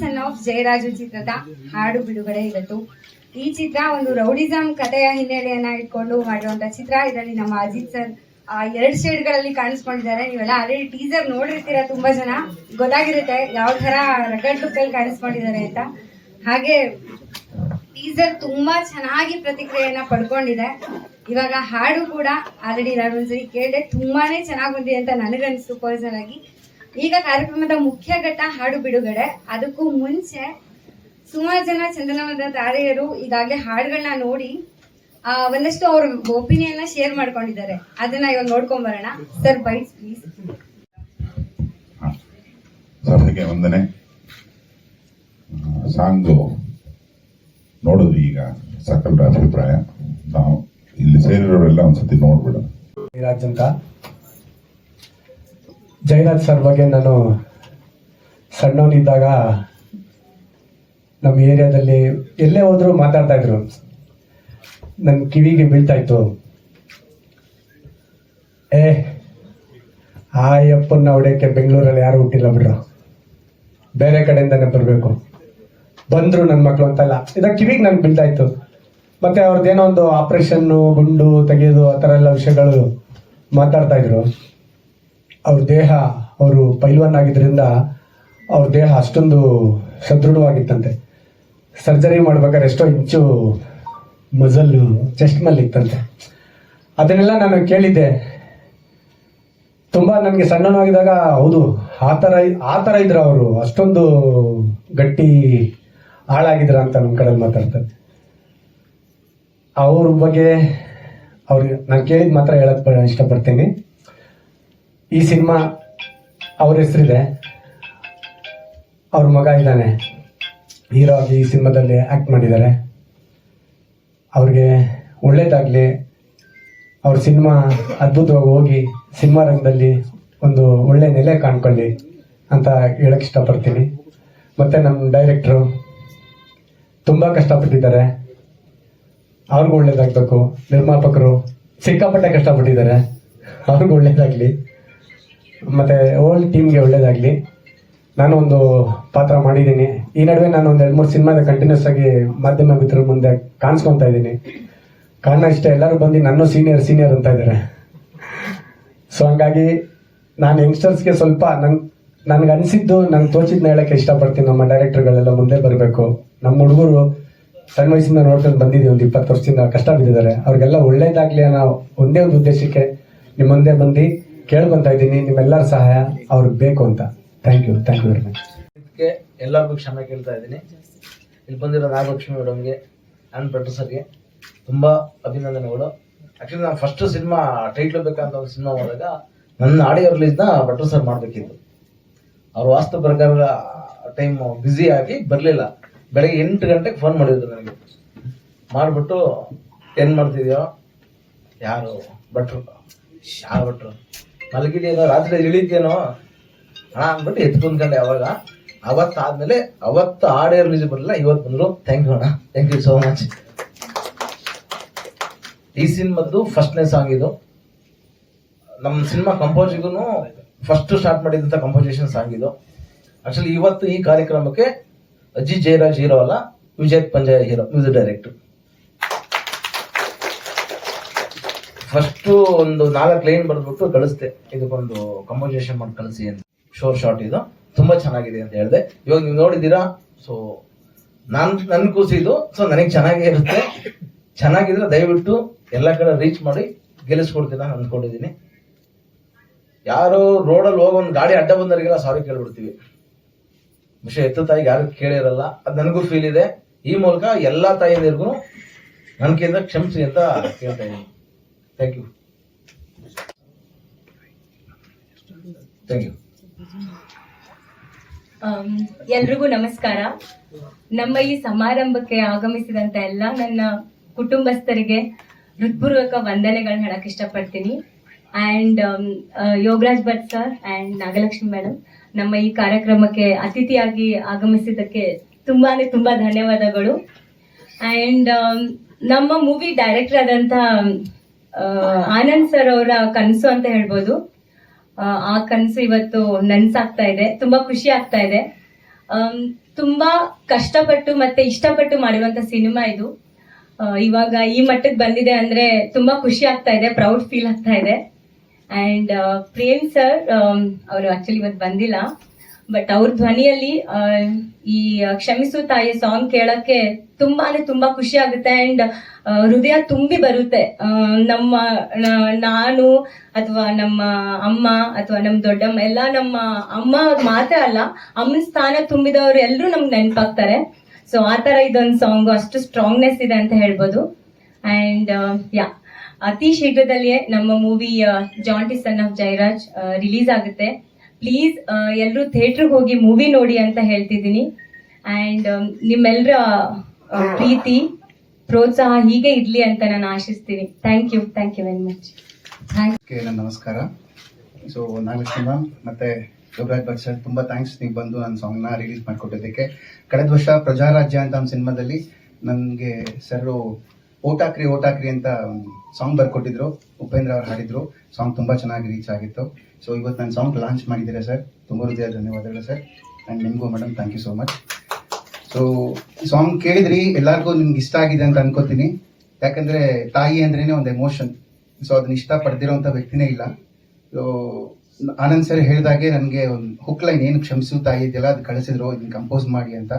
Son of Jayaraju ಚಿತ್ರದ ಹಾಡು ಬಿಡುಗಡೆ ಇವತ್ತು ಈ ಚಿತ್ರ ಒಂದು ರೌಡಿಸಂ ಕಥೆಯ ಹಿನ್ನೆಲೆಯನ್ನ ಇಟ್ಕೊಂಡು ಮಾಡಿರುವಂತ ಚಿತ್ರ. ಇದರಲ್ಲಿ ನಮ್ಮ ಅಜಿತ್ ಸರ್ ಆ, ಶೇಡ್ಗಳಲ್ಲಿ ಕಾಣಿಸ್ಕೊಂಡಿದ್ದಾರೆ. ನೀವೆಲ್ಲ ಆಲ್ರೆಡಿ ಟೀಸರ್ ನೋಡಿರ್ತೀರ ತುಂಬಾ ಜನ. ಗೊತ್ತಾಗಿರುತ್ತೆ ಯಾವ ತರ ರಗಡ್ ಲುಕ್ ಅಲ್ಲಿ ಕಾಣಿಸ್ಕೊಂಡಿದ್ದಾರೆ ಅಂತ. ಹಾಗೆ ಟೀಸರ್ ತುಂಬಾ ಚೆನ್ನಾಗಿ ಪ್ರತಿಕ್ರಿಯೆಯನ್ನ ಪಡ್ಕೊಂಡಿದೆ. ಇವಾಗ ಹಾಡು ಕೂಡ ಆಲ್ರೆಡಿ ನಾನು ಒಂದ್ಸರಿ ಕೇಳಿದೆ ತುಂಬಾನೇ ಚೆನ್ನಾಗಿ ಬಂದಿದೆ ಅಂತ ನನಗನ್ನಿಸ್ತು ಪರ್ಸನ್ ಆಗಿ. ಈಗ ಕಾರ್ಯಕ್ರಮದ ಮುಖ್ಯ ಘಟ್ಟ ಹಾಡು ಬಿಡುಗಡೆ. ಅದಕ್ಕೂ ಮುಂಚೆ ಸುಮಾರು ಜನ ಚಂದನವಾದ ತಾರೆಯರು ಈಗಾಗಲೇ ಹಾಡುಗಳನ್ನ ನೋಡಿ ಒಂದಷ್ಟು ಅವ್ರ ಒಪಿನಿಯನ್ ಶೇರ್ ಮಾಡ್ಕೊಂಡಿದ್ದಾರೆ. ಅದನ್ನ ಇವಾಗ ನೋಡ್ಕೊಂಡ್ ಬರೋಣ. Sir bites please. ಸಭೆಗೆ ವಂದನೆ. ಸಾಂಗ್ ನೋಡಿದ್ವಿ ಈಗ ಸಕಲರ ಅಭಿಪ್ರಾಯ. ನಾವು ಇಲ್ಲಿ ಸೇರಿರೋರೆಲ್ಲ ಒಂದ್ಸತಿ ನೋಡ್ಬಿಡೋಣ. ಅಂತ. ಜಯರಾಜ್ ಸರ್ ಬಗ್ಗೆ ನಾನು ಸಣ್ಣವನಿದ್ದಾಗ ನಮ್ಮ ಏರಿಯಾದಲ್ಲಿ ಎಲ್ಲೇ ಹೋದರೂ ಮಾತಾಡ್ತಾ ಇದ್ರು. ನನ್ನ ಕಿವಿಗೆ ಬೀಳ್ತಾ ಇತ್ತು. ಏ, ಆ ಹೊಡೆಯಕ್ಕೆ ಬೆಂಗಳೂರಲ್ಲಿ ಯಾರು ಹುಟ್ಟಿಲ್ಲ ಬಿಡ್ರು. ಬೇರೆ ಕಡೆಯಿಂದನೇ ಬರಬೇಕು. ಬಂದ್ರು ನನ್ನ ಮಕ್ಕಳು ಅಂತಲ್ಲ. ಇದ ಕಿವಿಗೆ ನನಗೆ ಬೀಳ್ತಾ ಇತ್ತು. ಮತ್ತೆ ಅವ್ರದ್ದೇನೋ ಒಂದು ಆಪರೇಷನ್ನು ಗುಂಡು ತೆಗೆಯೋದು ಆ ಥರ ಎಲ್ಲ ವಿಷಯಗಳು ಮಾತಾಡ್ತಾ ಇದ್ರು. ಅವ್ರ ದೇಹ ಅವರು ಪೈಲ್ವನ್ ಆಗಿದ್ದರಿಂದ ಅವ್ರ ದೇಹ ಅಷ್ಟೊಂದು ಸದೃಢವಾಗಿತ್ತಂತೆ. ಸರ್ಜರಿ ಮಾಡ್ಬೇಕಾದ್ರೆ ಎಷ್ಟೋ ಇಂಚು ಮಜಲ್ಲು ಚೆಸ್ಟ್ ಇತ್ತಂತೆ ಅದನ್ನೆಲ್ಲ ನಾನು ಕೇಳಿದ್ದೆ. ತುಂಬಾ ನನಗೆ ಸಣ್ಣನಾಗಿದ್ದಾಗ ಹೌದು, ಆ ಥರ ಆ ಥರ ಇದ್ರು ಅವರು. ಅಷ್ಟೊಂದು ಗಟ್ಟಿ ಹಾಳಾಗಿದ್ರ ಅಂತ ನಮ್ಮ ಕಡೆ ಮಾತಾಡ್ತಾರೆ. ಅವ್ರ ಬಗ್ಗೆ ಅವ್ರಿಗೆ, ನಾನು ಕೇಳಿದ ಮಾತ್ರ ಹೇಳಕ್ ಬ- ಇಷ್ಟಪಡ್ತೀನಿ. ಈ ಸಿನಿಮಾ ಅವ್ರ ಹೆಸರಿದೆ. ಅವ್ರ ಮಗ ಇದ್ದಾನೆ. ಹೀರೋ ಆಗಿ ಈ ಸಿನಿಮಾದಲ್ಲಿ ಆ್ಯಕ್ಟ್ ಮಾಡಿದ್ದಾರೆ. ಅವ್ರಿಗೆ ಒಳ್ಳೇದಾಗಲಿ. ಅವ್ರ ಸಿನಿಮಾ ಅದ್ಭುತವಾಗಿ ಹೋಗಿ ಸಿನಿಮಾ ರಂಗದಲ್ಲಿ ಒಂದು ಒಳ್ಳೆ ನೆಲೆ ಕಾಣ್ಕೊಳ್ಳಿ ಅಂತ ಹೇಳಕ್ ಇಷ್ಟಪಡ್ತೀನಿ. ಮತ್ತೆ ನಮ್ಮ ಡೈರೆಕ್ಟ್ರು ತುಂಬ ಕಷ್ಟಪಟ್ಟಿದ್ದಾರೆ. ಅವ್ರಿಗೂ ಒಳ್ಳೇದಾಗಬೇಕು. ನಿರ್ಮಾಪಕರು ಸಿಕ್ಕಾಪಟ್ಟೆ ಕಷ್ಟಪಟ್ಟಿದ್ದಾರೆ. ಅವ್ರಿಗೂ ಒಳ್ಳೇದಾಗಲಿ. ಮತ್ತು ಓಲ್ಡ್ ಟೀಮ್ಗೆ ಒಳ್ಳೇದಾಗಲಿ. ನಾನು ಒಂದು ಪಾತ್ರ ಮಾಡಿದ್ದೀನಿ. ಈ ನಡುವೆ ನಾನು ಒಂದು ಎರಡು ಮೂರು ಸಿನಿಮಾದ ಕಂಟಿನ್ಯೂಸ್ ಆಗಿ ಮಾಧ್ಯಮ ಮಿತ್ರರ ಮುಂದೆ ಕಾಣಿಸ್ಕೊತಾ ಇದ್ದೀನಿ. ಕಾರಣ ಇಷ್ಟೇ, ಎಲ್ಲರೂ ಬಂದು ನನ್ನ ಸೀನಿಯರ್ ಸೀನಿಯರ್ ಅಂತ ಇದ್ದಾರೆ. ಸೊ ಹಂಗಾಗಿ ನಾನು ಯಂಗ್ಸ್ಟರ್ಸ್ಗೆ ಸ್ವಲ್ಪ ನನ್, ನನ್ಗೆ ಅನಿಸಿದ್ದು ನಂಗೆ ತೋಚಿದ್ನ ಹೇಳಕ್ಕೆ ಇಷ್ಟಪಡ್ತೀನಿ. ನಮ್ಮ ಡೈರೆಕ್ಟರ್ಗಳೆಲ್ಲ ಮುಂದೆ ಬರಬೇಕು. ನಮ್ಮ ಹುಡುಗರು ಸಣ್ಣ ವಯಸ್ಸಿಂದ ನೋಡ್ಕೊಂಡು ಬಂದಿದ್ದೀವಿ, ಒಂದು ಇಪ್ಪತ್ತು ವರ್ಷದಿಂದ ಕಷ್ಟ ಬಿದ್ದಿದ್ದಾರೆ. ಅವ್ರಿಗೆಲ್ಲ ಒಳ್ಳೇದಾಗ್ಲಿ ಅನ್ನೋ ಒಂದೇ ಒಂದು ಉದ್ದೇಶಕ್ಕೆ ನಿಮ್ಮ ಮುಂದೆ ಬಂದು ಕೇಳ್ಕೊಂತ ಇದ್ದೀನಿ, ನಿಮ್ಮೆಲ್ಲರ ಸಹಾಯ ಅವ್ರಿಗೆ ಬೇಕು ಅಂತ. Thank you thank you very much ಇದಕ್ಕೆ ಎಲ್ಲರಿಗೂ ಕ್ಷಮೆ ಕೇಳ್ತಾ ಇದ್ದೀನಿ. ಇಲ್ಲಿ ಬಂದಿರೋ ನಾಗಲಕ್ಷ್ಮಿ ಮೇಡಮ್ಗೆ ಆ್ಯಂಡ್ ಪ್ರೊಫೆಸರ್ಗೆ ಸರ್ಗೆ ತುಂಬ ಅಭಿನಂದನೆಗಳು. ಆ್ಯಕ್ಚುಲಿ ನಾನು ಫಸ್ಟ್ ಸಿನಿಮಾ ಟೈಟ್ಲ್ ಬೇಕಂತ ಒಂದು ಸಿನಿಮಾ ಹೋದಾಗ ನನ್ನ ಆಡಿಯೋ ರಿಲೀಸ್ನ ಭಟ್ರು ಸರ್ ಮಾಡಬೇಕಿತ್ತು. ಅವ್ರ ವಾಸ್ತು ಪ್ರಕಾರ ಟೈಮ್ ಬ್ಯುಸಿ ಆಗಿ ಬರಲಿಲ್ಲ. ಬೆಳಗ್ಗೆ ಎಂಟು ಗಂಟೆಗೆ ಫೋನ್ ಮಾಡಿದ್ರು ನನಗೆ. ಮಾಡಿಬಿಟ್ಟು ಏನು ಮಾಡ್ತಿದ್ಯೋ? ಯಾರು ಭಟ್ರು? ಯಾರು ಭಟ್ರು? ಮಲಗಿದೆಯೇನೋ ರಾತ್ರಿ ಇಳಿತೇನೋ ಹಣ ಅಂದ್ಬಿಟ್ಟು ಎತ್ತು ಕುಂದ್ಕೊಂಡೆ ಅವಾಗ. ಅವತ್ತಾದ್ಮೇಲೆ ಅವತ್ತು ಆಡೇ ರಿಲೀಸ್ ಬರಲಿಲ್ಲ, ಇವತ್ತು ಬಂದ್ರು ಥ್ಯಾಂಕ್ ಯು ಅಣ್ಣ. Thank you so much. ಈ ಸಿನಿಮಾದ್ದು ಫಸ್ಟ್ನೇ ಸಾಂಗ್ ಇದು. ನಮ್ಮ ಸಿನಿಮಾ ಕಂಪೋಸಿಗೂ ಫಸ್ಟ್ ಸ್ಟಾರ್ಟ್ ಮಾಡಿದಂಥ ಕಂಪೋಸಿಷನ್ ಸಾಂಗ್ ಇದು. ಆಕ್ಚುಲಿ ಇವತ್ತು ಈ ಕಾರ್ಯಕ್ರಮಕ್ಕೆ ಅಜ್ಜಿ ಜಯರಾಜ್ ಹೀರೋ ಅಲ್ಲ, ವಿಜಯ್ ಪಂಜಾಯ ಹೀರೋ, ಮ್ಯೂಸಿಕ್ ಡೈರೆಕ್ಟರ್. ಫಸ್ಟ್ ಒಂದು ನಾಲ್ಕು ಲೈನ್ ಬರೆದ್ಬಿಟ್ಟು ಕಳಿಸ್ದೆ. ಇದಕ್ಕೊಂದು ಕಂಪೋಸಿಷನ್ ಮಾಡಿ ಕಳಿಸಿ ಅಂತ. ಶೋರ್ ಶಾರ್ಟ್ ಇದು. ತುಂಬಾ ಚೆನ್ನಾಗಿದೆ ಅಂತ ಹೇಳಿದೆ. ಇವಾಗ ನೀವು ನೋಡಿದ್ದೀರಾ? ಸೊ ನಾನ್, ನನ್ ಕೂಸಿದ್ದು ಸೊ ನನಗೆ ಚೆನ್ನಾಗೇ ಇರುತ್ತೆ. ಚೆನ್ನಾಗಿದ್ರೆ ದಯವಿಟ್ಟು ಎಲ್ಲ ಕಡೆ ರೀಚ್ ಮಾಡಿ ಗೆಲ್ಲಿಸ್ಕೊಡ್ತೀರಾ ಅಂದ್ಕೊಂಡಿದ್ದೀನಿ. ಯಾರು ರೋಡಲ್ಲಿ ಹೋಗೋ ಒಂದು ಗಾಡಿ ಅಡ್ಡ ಬಂದವರಿಗೆಲ್ಲ ಸಾರಿ ಕೇಳ್ಬಿಡ್ತೀವಿ. ವಿಷಯ ಎತ್ತು ತಾಯಿಗೆ ಯಾರು ಕೇಳಿರಲ್ಲ. ಅದು ನನಗೂ ಫೀಲ್ ಇದೆ. ಈ ಮೂಲಕ ಎಲ್ಲಾ ತಾಯಿಯರಿಗೂ ನನ್ನ ಕ್ಷಮಿಸಿ ಅಂತ ಕೇಳ್ತಾ ಇದ್ದೀನಿ. Thank you. Thank you um, ಎಲ್ರಿಗೂ ನಮಸ್ಕಾರ. ನಮ್ಮ ಈ ಸಮಾರಂಭಕ್ಕೆ ಆಗಮಿಸಿದಂತ ಎಲ್ಲ ನನ್ನ ಕುಟುಂಬಸ್ಥರಿಗೆ ಹೃತ್ಪೂರ್ವಕ ವಂದನೆಗಳನ್ನ ಹೇಳಕ್ ಇಷ್ಟಪಡ್ತೀನಿ. And Yogaraj Bhat sir and Nagalakshmi madam ನಮ್ಮ ಈ ಕಾರ್ಯಕ್ರಮಕ್ಕೆ ಅತಿಥಿಯಾಗಿ ಆಗಮಿಸಿದ್ದಕ್ಕೆ ತುಂಬಾನೇ ತುಂಬಾ ಧನ್ಯವಾದಗಳು. ಅಂಡ್ ನಮ್ಮ ಮೂವಿ ಡೈರೆಕ್ಟರ್ ಆದಂತ ಆನಂದ್ ಸರ್ ಅವರ ಕನಸು ಅಂತ ಹೇಳ್ಬೋದು. ಆ, ಕನಸು ಇವತ್ತು ನನ್ಸಾಗ್ತಾ ಇದೆ. ತುಂಬಾ ಖುಷಿ ಆಗ್ತಾ ಇದೆ. ತುಂಬಾ ಕಷ್ಟಪಟ್ಟು ಮತ್ತೆ ಇಷ್ಟಪಟ್ಟು ಮಾಡಿರುವಂತ ಸಿನಿಮಾ ಇದು. ಇವಾಗ ಈ ಮಟ್ಟಕ್ಕೆ ಬಂದಿದೆ ಅಂದ್ರೆ ತುಂಬಾ ಖುಷಿ ಆಗ್ತಾ ಇದೆ ಪ್ರೌಡ್ ಫೀಲ್ ಆಗ್ತಾ ಇದೆ. ಅಂಡ್ ಪ್ರೇಮ್ ಸರ್ ಅವರು ಆಕ್ಚುಲಿ ಇವತ್ತು ಬಂದಿಲ್ಲ. ಬಟ್ ಅವ್ರ ಧ್ವನಿಯಲ್ಲಿ ಈ ಕ್ಷಮಿಸು ತಾಯಿ ಸಾಂಗ್ ಕೇಳಕ್ಕೆ ತುಂಬಾ ಅಂದ್ರೆ ತುಂಬಾ ಖುಷಿ ಆಗುತ್ತೆ ಅಂಡ್ ಹೃದಯ ತುಂಬಿ ಬರುತ್ತೆ. ನಮ್ಮ ನಾನು ಅಥವಾ ನಮ್ಮ ಅಮ್ಮ ಅಥವಾ ನಮ್ಮ ದೊಡ್ಡಮ್ಮ, ಎಲ್ಲ ನಮ್ಮ ಅಮ್ಮ ಮಾತ್ರ ಅಲ್ಲ, ಅಮ್ಮನ ಸ್ಥಾನ ತುಂಬಿದವರು ಎಲ್ಲರೂ ನಮ್ಗೆ ನೆನಪಾಗ್ತಾರೆ. ಸೊ ಆ ತರ ಇದೊಂದು ಸಾಂಗ್ ಅಷ್ಟು ಸ್ಟ್ರಾಂಗ್ನೆಸ್ ಇದೆ ಅಂತ ಹೇಳ್ಬೋದು. ಅಂಡ್ ಯಾ ಅತಿ ಶೀಘ್ರದಲ್ಲಿಯೇ ನಮ್ಮ movie Jaanti son of Jairaj release ಆಗುತ್ತೆ. ಪ್ಲೀಸ್ ಎಲ್ಲರೂ ಥಿಯೇಟ್ರಿಗೆ ಹೋಗಿ ಮೂವಿ ನೋಡಿ ಅಂತ ಹೇಳ್ತಿದ್ದೀನಿ. ಆ್ಯಂಡ್ ನಿಮ್ಮೆಲ್ಲರ ಪ್ರೀತಿ, ಪ್ರೋತ್ಸಾಹ ಹೀಗೆ ಇರಲಿ ಅಂತ ನಾನು ಆಶಿಸ್ತೀನಿ. Thank you thank you very much thank you ನಮಸ್ಕಾರ. ಸೊ ನಾಗಲಕ್ಷ್ಮಿ ಮ್ಯಾಮ್ ಮತ್ತೆ ಯೋಗರಾಜ್ ಭಟ್ ಸರ್ ತುಂಬ ಥ್ಯಾಂಕ್ಸ್ ನೀವು ಬಂದು ನನ್ನ ಸಾಂಗ್ನ ರಿಲೀಸ್ ಮಾಡಿಕೊಟ್ಟಿದ್ದಕ್ಕೆ. ಕಳೆದ ವರ್ಷ ಪ್ರಜಾರಾಜ್ಯ ಅಂತ ಒಂದು ಸಿನಿಮಾದಲ್ಲಿ ನನಗೆ ಸರ್ ಓಟಾಕ್ರಿ ಓಟಾಕ್ರಿ ಅಂತ ಸಾಂಗ್ ಬರ್ಕೊಟ್ಟಿದ್ರು. ಉಪೇಂದ್ರ ಅವ್ರು ಹಾಡಿದ್ರು. ಸಾಂಗ್ ತುಂಬ ಚೆನ್ನಾಗಿ ರೀಚ್ ಆಗಿತ್ತು. ಸೊ ಇವತ್ತು ನನ್ನ ಸಾಂಗ್ ಲಾಂಚ್ ಮಾಡಿದ್ದೀರಾ ಸರ್ ತುಂಬ ಹೃದಯ ಧನ್ಯವಾದಗಳು ಸರ್ ಆ್ಯಂಡ್ ನಿಮಗೂ madam thank you so much so song ಕೇಳಿದ್ರಿ, ಎಲ್ಲರಿಗೂ ನಿಮ್ಗೆ ಇಷ್ಟ ಆಗಿದೆ ಅಂತ ಅನ್ಕೋತೀನಿ. ಯಾಕಂದರೆ ತಾಯಿ ಅಂದ್ರೇ ಒಂದು ಎಮೋಷನ್ ಸೊ ಅದನ್ನ ಇಷ್ಟ ಪಡೆದಿರೋಂಥ ವ್ಯಕ್ತಿನೇ ಇಲ್ಲ. ಸೊ ಆನಂದ್ ಸರ್ ಹೇಳಿದಾಗೆ ನನಗೆ ಒಂದು ಹುಕ್ ಲೈನ್ ಏನು ಕ್ಷಮಿಸು ತಾಯಿ, ಇದೆಲ್ಲ ಅದು ಕಳಿಸಿದ್ರು, ಇದನ್ನ ಕಂಪೋಸ್ ಮಾಡಿ ಅಂತ.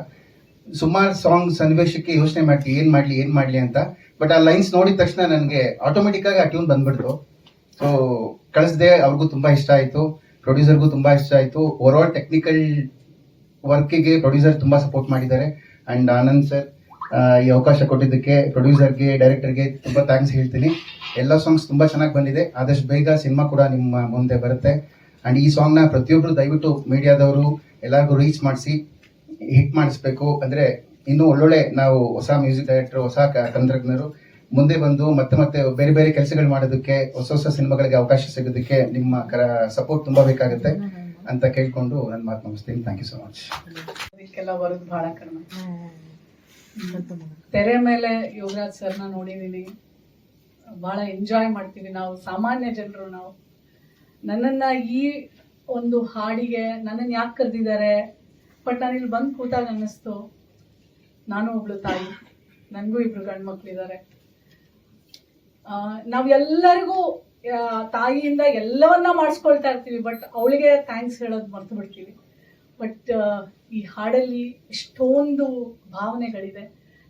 ಸುಮಾರು ಸಾಂಗ್ ಸನ್ನಿವೇಶಕ್ಕೆ ಯೋಚನೆ ಮಾಡ್ತೀವಿ ಏನು ಮಾಡಲಿ ಏನು ಮಾಡಲಿ ಅಂತ. ಬಟ್ ಆ ಲೈನ್ಸ್ ನೋಡಿದ ತಕ್ಷಣ ನನಗೆ ಆಟೋಮೆಟಿಕ್ ಆಗಿ ಆ ಟ್ಯೂನ್ ಬಂದ್ಬಿಡ್ತು. ಸೊ ಕಳಿಸ್ದೆ ಅವ್ರಿಗೂ ತುಂಬಾ ಇಷ್ಟ ಆಯ್ತು, ಪ್ರೊಡ್ಯೂಸರ್ಗೂ ತುಂಬಾ ಇಷ್ಟ ಆಯ್ತು. ಓವರ್ ಆಲ್ ಟೆಕ್ನಿಕಲ್ ವರ್ಕಿಗೆ ಪ್ರೊಡ್ಯೂಸರ್ ತುಂಬಾ ಸಪೋರ್ಟ್ ಮಾಡಿದ್ದಾರೆ. ಅಂಡ್ ಆನಂದ್ ಸರ್ ಈ ಅವಕಾಶ ಕೊಟ್ಟಿದ್ದಕ್ಕೆ ಪ್ರೊಡ್ಯೂಸರ್ಗೆ, ಡೈರೆಕ್ಟರ್ಗೆ ತುಂಬಾ ಥ್ಯಾಂಕ್ಸ್ ಹೇಳ್ತೀನಿ. ಎಲ್ಲ ಸಾಂಗ್ಸ್ ತುಂಬಾ ಚೆನ್ನಾಗಿ ಬಂದಿದೆ. ಆದಷ್ಟು ಬೇಗ ಸಿನಿಮಾ ಕೂಡ ನಿಮ್ಮ ಮುಂದೆ ಬರುತ್ತೆ. ಅಂಡ್ ಈ ಸಾಂಗ್ನ ಪ್ರತಿಯೊಬ್ಬರು ದಯವಿಟ್ಟು ಮೀಡಿಯಾದವರು ಎಲ್ಲರಿಗೂ ರೀಚ್ ಮಾಡಿಸಿ ಹಿಟ್ ಮಾಡಿಸ್ಬೇಕು. ಅಂದ್ರೆ ಇನ್ನೂ ಒಳ್ಳೊಳ್ಳೆ ನಾವು ಹೊಸ ಮ್ಯೂಸಿಕ್ ಡೈರೆಕ್ಟರ್ ಹೊಸ ತಂತ್ರಜ್ಞರು ಮುಂದೆ ಬಂದು ಮತ್ತೆ ಮತ್ತೆ ಬೇರೆ ಬೇರೆ ಕೆಲಸಗಳು ಮಾಡೋದಕ್ಕೆ ಹೊಸ ಹೊಸ ಸಿನಿಮಾಗಳಿಗೆ ಅವಕಾಶ ಸಿಗೋದಕ್ಕೆ ನಿಮ್ಮ ಕರ ಸಪೋರ್ಟ್ ತುಂಬಾ ಬೇಕಾಗುತ್ತೆ ಅಂತ ಕೇಳ್ಕೊಂಡು ನನ್ನ ಮಾತು ಮುಗಿಸ್ತೀನಿ. ಥ್ಯಾಂಕ್ ಯು ಸೊ ಮಚ್ ಇದಕ್ಕೆಲ್ಲ ಬರೋದು ಬಹಳ ಕಡಿಮೆ. ತೆರೆ ಮೇಲೆ ಯೋಗರಾಜ್ ಸರ್ನ ನೋಡಿದೀನಿ. ಬಹಳ ಎಂಜಾಯ್ ಮಾಡ್ತೀವಿ ನಾವು ಸಾಮಾನ್ಯ ಜನರು ನಾವು. ನನ್ನನ್ನ ಈ ಒಂದು ಹಾಡಿಗೆ ನನ್ನನ್ನು ಯಾಕೆ ಕರೆದಿದ್ದಾರೆ? ಬಟ್ ನಾನು ಇಲ್ಲಿ ಬಂದು ಕೂತಾಗ ಅನ್ನಿಸ್ತು. ನಾನು ಒಬ್ಳು ತಾಯಿ ನನಗೂ ಇಬ್ರು ಗಂಡು ಮಕ್ಳಿದ್ದಾರೆ ಆ, ನಾವೆಲ್ಲರಿಗೂ ತಾಯಿಯಿಂದ ಎಲ್ಲವನ್ನ ಮಾಡಿಸ್ಕೊಳ್ತಾ ಇರ್ತೀವಿ ಬಟ್ ಅವಳಿಗೆ ಥ್ಯಾಂಕ್ಸ್ ಹೇಳೋದು ಮರ್ತು ಬಿಡ್ತೀವಿ. ಬಟ್ ಈ ಹಾಡಲ್ಲಿ ಎಷ್ಟೊಂದು ಭಾವನೆಗಳಿದೆ.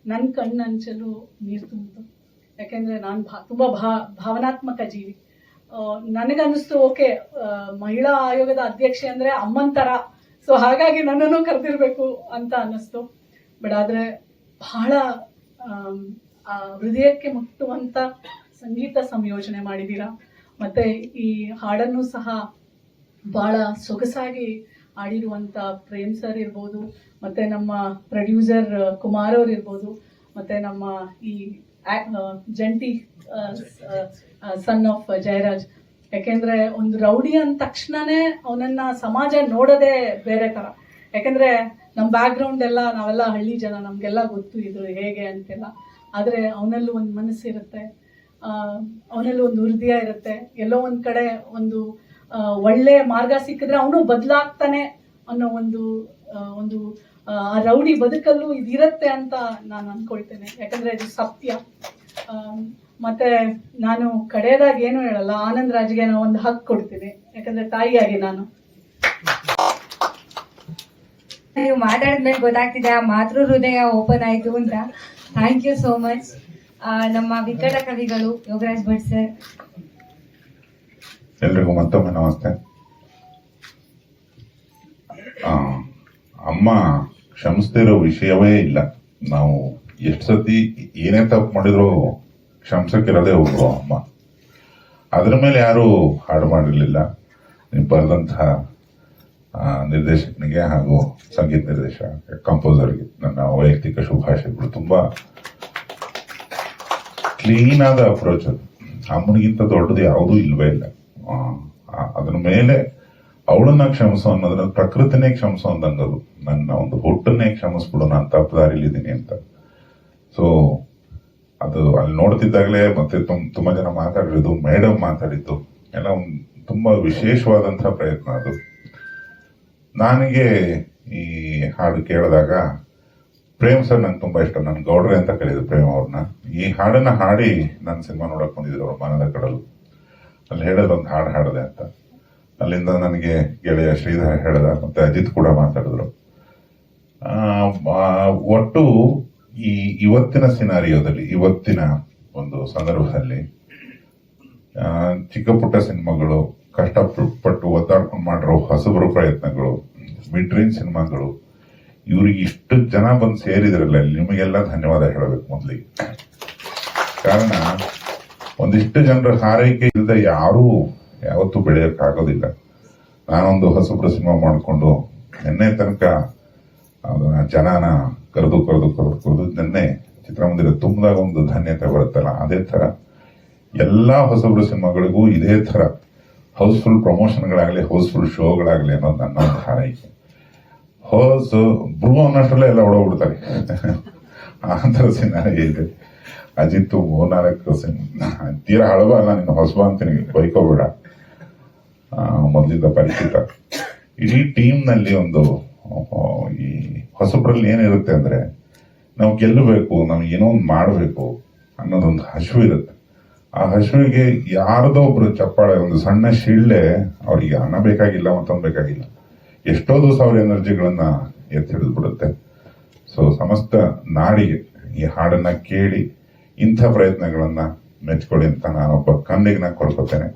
ನನ್ನ ಕಣ್ಣಂಚಲು ನೀರು ತುಂಬಿತು. ಯಾಕೆಂದರೆ ನಾನು ಭಾ, ತುಂಬ ಭಾವನಾತ್ಮಕ ಜೀವಿ. ನನಗನ್ನಿಸ್ತು, ಓಕೆ ಮಹಿಳಾ ಆಯೋಗದ ಅಧ್ಯಕ್ಷೆ ಅಂದ್ರೆ ಅಮ್ಮನ್ ಥರ ಸೊ ಹಾಗಾಗಿ ನನ್ನನ್ನು ಕರೆದಿರಬೇಕು ಅಂತ ಅನ್ನಿಸ್ತು. ಬಟ್ ಆದ್ರೆ ಬಹಳ ಹೃದಯಕ್ಕೆ ಮುಟ್ಟುವಂತ ಸಂಗೀತ ಸಂಯೋಜನೆ ಮಾಡಿದ್ದೀರಾ? ಮತ್ತೆ ಈ ಹಾಡನ್ನು ಸಹ ಬಹಳ ಸೊಗಸಾಗಿ ಆಡಿರುವಂತ ಪ್ರೇಮ್ ಸರ್ ಇರ್ಬೋದು, ಮತ್ತೆ ನಮ್ಮ ಪ್ರೊಡ್ಯೂಸರ್ ಕುಮಾರ್ ಅವ್ರು ಇರ್ಬೋದು, ಮತ್ತೆ ನಮ್ಮ ಈ ಜಂಟಿ ಸನ್ ಆಫ್ ಜಯರಾಜ್. ಯಾಕೆಂದ್ರೆ ಒಂದು ರೌಡಿ ಅಂದ ತಕ್ಷಣನೇ ಅವನನ್ನ ಸಮಾಜ ನೋಡೋದೇ ಬೇರೆ ತರ. ಯಾಕಂದ್ರೆ ನಮ್ಮ ಬ್ಯಾಕ್ ಗ್ರೌಂಡ್ ಎಲ್ಲ ನಾವೆಲ್ಲ ಹಳ್ಳಿ ಜನ, ನಮ್ಗೆಲ್ಲ ಗೊತ್ತು ಇದು ಹೇಗೆ ಅಂತೆಲ್ಲ. ಆದ್ರೆ ಅವನಲ್ಲೂ ಒಂದು ಮನಸ್ಸಿರುತ್ತೆ. ಅವನಲ್ಲೂ ಒಂದು ಹೃದಯ ಇರುತ್ತೆ. ಎಲ್ಲೋ ಒಂದು ಕಡೆ ಒಂದು ಒಳ್ಳೆ ಮಾರ್ಗ ಸಿಕ್ಕಿದ್ರೆ ಅವನು ಬದಲಾಗ್ತಾನೆ ಅನ್ನೋ ಒಂದು ಒಂದು, ಆ ರೌಡಿ ಬದುಕಲ್ಲೂ ಇದಿರತ್ತೆ ಅಂತ ನಾನು ಅನ್ಕೊಳ್ತೇನೆ. ಯಾಕಂದ್ರೆ ಇದು ಸತ್ಯ. ಮತ್ತೆ ನಾನು ಕಡೆಯದಾಗ ಏನು ಹೇಳಲ್ಲ, ಆನಂದ್ ರಾಜ್ಗೆ ನಾನು ಒಂದು ಹಕ್ ಕೊಡ್ತೀನಿ. ಯಾಕಂದ್ರೆ ತಾಯಿಯಾಗಿ ನಾನು. ನೀವು ಮಾತಾಡಿದ್ಮೇಲೆ ಗೊತ್ತಾಗ್ತಿದೆ, ಆ ಮಾತೃ ಹೃದಯ ಓಪನ್ ಆಯ್ತು ಅಂತ ಥ್ಯಾಂಕ್ ಯು ಸೋ ಮಚ್ ನಮ್ಮ ವಿಕಟ ಕವಿಗಳು ಯೋಗರಾಜ್ ಭಟ್ ಸರ್. ಎಲ್ರಿಗೂ ಮತ್ತೊಮ್ಮೆ ನಮಸ್ತೆ. ಅಮ್ಮ ಕ್ಷಮಿಸ್ತಿರೋ ವಿಷಯವೇ ಇಲ್ಲ. ನಾವು ಎಷ್ಟು ಸತಿ ಏನೇ ತಪ್ಪು ಮಾಡಿದ್ರು ಕ್ಷಮಿಸಕ್ಕಿರೋದೇ ಒಬ್ರು ಅಮ್ಮ. ಅದ್ರ ಮೇಲೆ ಯಾರು ಹಾಡು ಮಾಡಿರ್ಲಿಲ್ಲ. ನೀವು ಬರೆದಂತಹ ನಿರ್ದೇಶಕನಿಗೆ ಹಾಗೂ ಸಂಗೀತ ನಿರ್ದೇಶಕ ಕಂಪೋಸರ್ಗೆ ನನ್ನ ವೈಯಕ್ತಿಕ ಶುಭಾಶಯಗಳು. ತುಂಬಾ ಕ್ಲೀನ್ ಆದ ಅಪ್ರೋಚ್ ಅದು. ಅಮ್ಮನಿಗಿಂತ ದೊಡ್ಡದು ಯಾವುದೂ ಇಲ್ವೇ ಇಲ್ಲ. ಅದ್ರ ಮೇಲೆ ಅವಳನ್ನ ಕ್ಷಮಿಸೋ ಅನ್ನೋದ್ರ ಪ್ರಕೃತಿನೇ ಕ್ಷಮಿಸೋ ಅಂದಂಗದು ನನ್ನ ಒಂದು ಹುಟ್ಟನ್ನೇ ಕ್ಷಮಿಸ್ಬಿಡು ನಾನು ತಪ್ಪು ದಾರಿಲಿದ್ದೀನಿ ಅಂತ. ಸೊ ಅದು ಅಲ್ಲಿ ನೋಡ್ತಿದ್ದಾಗಲೇ ಮತ್ತೆ ತುಂಬಾ ಜನ ಮಾತಾಡಿರೋದು ಮೇಡಮ್ ಮಾತಾಡಿದ್ದು. ಎಲ್ಲ ಒಂದು ತುಂಬಾ ವಿಶೇಷವಾದಂತಹ ಪ್ರಯತ್ನ ಅದು. ನನಗೆ ಈ ಹಾಡು ಕೇಳಿದಾಗ ಪ್ರೇಮ್ ಸರ್ ನಂಗೆ ತುಂಬಾ ಇಷ್ಟ. ನಾನು ಗೌಡ್ರೆ ಅಂತ ಕರೀದು ಪ್ರೇಮ್ ಅವ್ರನ್ನ. ಈ ಹಾಡನ್ನ ಹಾಡಿ ನನ್ನ ಸಿನಿಮಾ ನೋಡಕ್ ಬಂದಿದ್ರು ಅವ್ರ ಮನದ ಕಡಲು ಅಲ್ಲಿ ಹೇಳಿದ್ರು ಒಂದು ಹಾಡು ಹಾಡಿದೆ ಅಂತ. ಅಲ್ಲಿಂದ ನನಗೆ ಗೆಳೆಯ ಶ್ರೀಧರ್ ಹೇಳ್ದ, ಮತ್ತೆ ಅಜಿತ್ ಕೂಡ ಮಾತಾಡಿದ್ರು. ಒಟ್ಟು ಈ ಇವತ್ತಿನ ಸಿನಾರಿಯೋದಲ್ಲಿ, ಇವತ್ತಿನ ಒಂದು ಸಂದರ್ಭದಲ್ಲಿ ಚಿಕ್ಕ ಪುಟ್ಟ ಸಿನಿಮಾಗಳು, ಕಷ್ಟಪಟ್ಟು ಒದ್ದಾಡ್ಕೊಂಡು ಮಾಡಿರೋ ಹೊಸಬರು ಪ್ರಯತ್ನಗಳು ಮಿಡ್ ಸಿನಿಮಾಗಳು ಇವ್ರಿಗೆ ಇಷ್ಟು ಜನ ಬಂದು ಸೇರಿದ್ರಲ್ಲ ನಿಮಗೆಲ್ಲ ಧನ್ಯವಾದ ಹೇಳಬೇಕು ಮೊದಲಿಗೆ. ಕಾರಣ, ಒಂದಿಷ್ಟು ಜನರ ಹಾರೈಕೆ ಇಲ್ಲದೆ ಯಾರೂ ಯಾವತ್ತೂ ಬೆಳೆಯೋಕ್ಕಾಗೋದಿಲ್ಲ. ನಾನೊಂದು ಹೊಸ ಸಿನಿಮಾ ಮಾಡಿಕೊಂಡು ನಿನ್ನೆ ತನಕ ಅದನ್ನ ಜನನ ಕರೆದು ಕರೆದು ಕರೆದು ಕರೆದು ನಿನ್ನೆ ಚಿತ್ರಮಂದಿರ ತುಂಬಿದಾಗ ಒಂದು ಧನ್ಯತೆ ಬರುತ್ತಲ್ಲ, ಅದೇ ತರ ಎಲ್ಲಾ ಹೊಸಬ್ರು ಸಿನಿಮಾಗಳಿಗೂ ಇದೇ ತರ ಹೌಸ್ಫುಲ್ ಪ್ರಮೋಷನ್ಗಳಾಗಲಿ, ಹೌಸ್ಫುಲ್ ಶೋಗಳಾಗಲಿ ಅನ್ನೋದು ನನ್ನ ಒಂದು ಹಾರೈಕೆ. ಹೊಸ ಬ್ರೂ ಅನ್ನೋಷ್ಟರಲ್ಲೇ ಎಲ್ಲ ಹೊಡೋಗ್ಬಿಡ್ತಾರೆ ಆ ಥರ ಸಿನಿಮಾ ಇದೆ. ಅಜಿತ್ ಮೂರ್ನಾಲ್ಕು ತೀರಾ ಹಳಬ ಅಲ್ಲ ನಿನ್ನ ಹೊಸಬ ಅಂತೀನಿ, ಬೈಕೋಬೇಡ. ಮೊದಲಿಂದ ಪರಿಚಿತ. ಇಡೀ ಟೀಮ್ನಲ್ಲಿ ಒಂದು ಈ ಹೊಸಬ್ರಲ್ಲಿ ಏನಿರುತ್ತೆ ಅಂದ್ರೆ, ನಾವು ಗೆಲ್ಲಬೇಕು, ನಮ್ಗೆ ಏನೋ ಒಂದು ಮಾಡಬೇಕು ಅನ್ನೋದೊಂದು ಹಸಿವು ಇರುತ್ತೆ. ಆ ಹಸಿವಿಗೆ ಯಾರದೋ ಒಬ್ರು ಚಪ್ಪಾಳೆ, ಒಂದು ಸಣ್ಣ ಶಿಳ್ಳೆ, ಅವರಿಗೆ ಅನ್ನ ಬೇಕಾಗಿಲ್ಲ, ಮತ್ತೊಂದು ಬೇಕಾಗಿಲ್ಲ. ಎಷ್ಟೋ ದಿವಸ ಅವ್ರ ಎನರ್ಜಿಗಳನ್ನ ಎತ್ತಿಡಿದು ಬಿಡುತ್ತೆ ಸೊ ಸಮಸ್ತ ನಾಡಿಗೆ ಈ ಹಾಡನ್ನ ಕೇಳಿ ಇಂಥ ಪ್ರಯತ್ನಗಳನ್ನ ಮೆಚ್ಕೊಳ್ಳಿ ಅಂತ ನಾನೊಬ್ಬ ಕಣ್ಣಿಗೆ ನಾನು ಕೊಡ್ಕೋತೇನೆ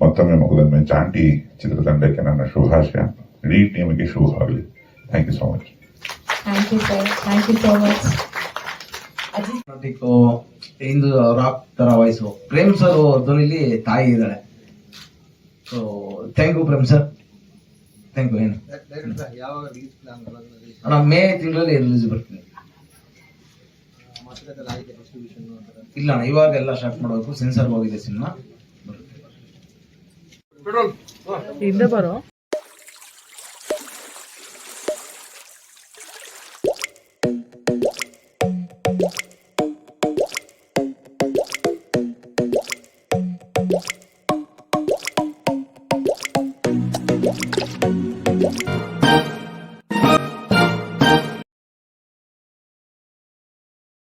ಮತ್ತೊಮ್ಮೆ ಮುಗಿದೊಮ್ಮೆ ಚಾಂಟಿ ಚಿತ್ರತಂಡಕ್ಕೆ ನನ್ನ ಶುಭಾಶಯ. ಇಡೀ ಟೀಮಿಗೆ ಶುಭ thank you so much thank you sir thank you so much into rock ತರ ವಾಯ್ಸು. ಪ್ರೇಮ್ ಸರ್ ಧ್ವನಿಲಿ ತಾಯಿ ಇದ್ದಾಳೆ. So thank you Prem sir. Thank you ಏನು ಅಣ್ಣ ಮೇ ತಿಂಗಳಲ್ಲಿ ರಿಲೀಸ್ ಬರ್ತೀನಿ ಇಲ್ಲ ಅಣ್ಣ ಇವಾಗ ಎಲ್ಲ ಸ್ಟಾರ್ಟ್ ಮಾಡಬೇಕು. ಸೆನ್ಸರ್ ಹೋಗಿದೆ ಸಿನಿಮಾ ಹಿಂದೆ ಬರೋ?